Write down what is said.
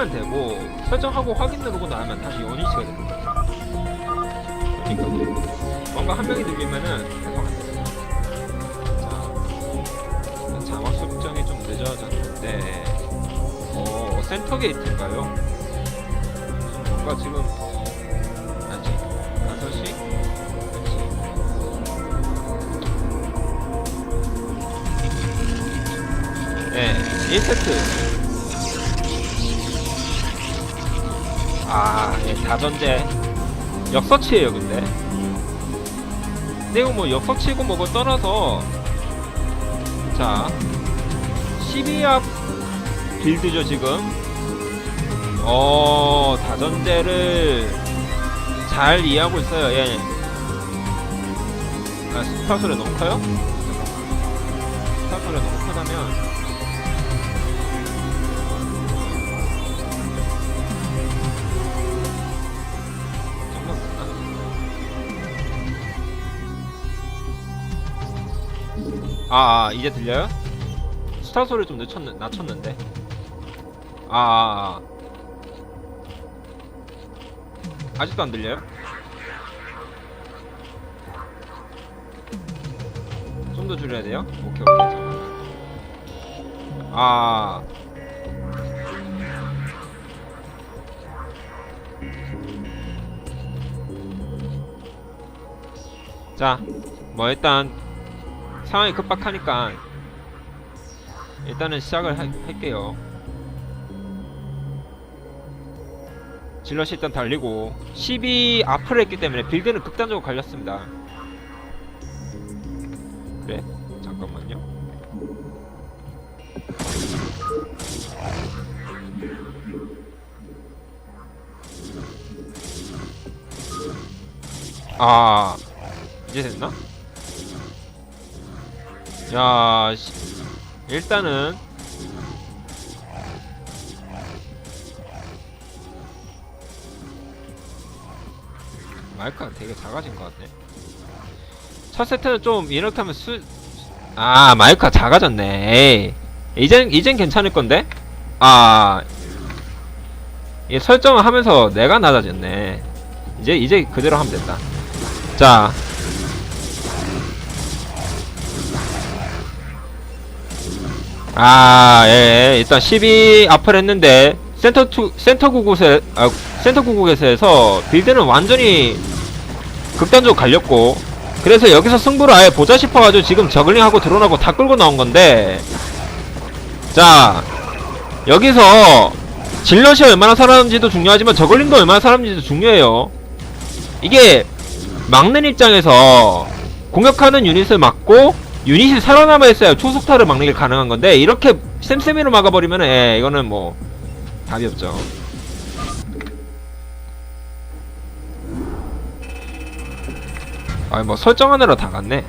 하면 되고 설정하고 확인 누르고 나면 다시 원위치가 됩니다. 그러니까 뭔가 한 명이 들리면은 계속 안 돼요. 자, 자막 설정이 좀 늦어졌는데, 어 센터 게이트인가요? 뭔가 지금 아직 5시? 네, 1세트. 아, 예, 다전제. 역서치예요, 근데. 근데 이거 뭐 역서치고 뭐고 떠나서 자 12합 빌드죠 지금 어 다전제를 잘 이해하고 있어요 예 아, 스타 소리 너무 커요? 잠깐만 스타 소리 너무 크다면 아, 아 이제 들려요? 스타 소리 좀 늦췄는, 낮췄는데 아, 아, 아. 아직도 안 들려요? 좀 더 줄여야 돼요? 오케이 오케이 잠깐만 아 자, 뭐 일단 상황이 급박하니까 일단은 시작을 하- 할게요. 질럿이 일단 달리고 12 앞을 했기 때문에 빌드는 극단적으로 갈렸습니다. 그래? 잠깐만요. 아 이제 됐나? 야, 씨. 일단은 마이크가 되게 작아진 것 같네. 첫 세트는 좀 이렇게 하면 수, 아 마이크가 작아졌네. 에이. 이젠 이젠 괜찮을 건데? 아, 이 설정을 하면서 내가 낮아졌네. 이제 이제 그대로 하면 된다. 자, 아, 예, 예. 일단 12 앞을 했는데 센터 투 센터 구곳에 아, 센터 구국에서 빌드는 완전히 극단적으로 갈렸고 그래서 여기서 승부를 아예 보자 싶어가지고 지금 저글링하고 드론하고 다 끌고 나온 건데 자 여기서 질럿이 얼마나 살았는지도 중요하지만 저글링도 얼마나 살았는지도 중요해요 이게 막는 입장에서 공격하는 유닛을 막고 유닛이 살아남아 있어야 초속타를 막는 게 가능한 건데 이렇게 쌤쌤이로 막아버리면 예, 이거는 뭐 답이 없죠. 아니 뭐 설정하느라 다 갔네.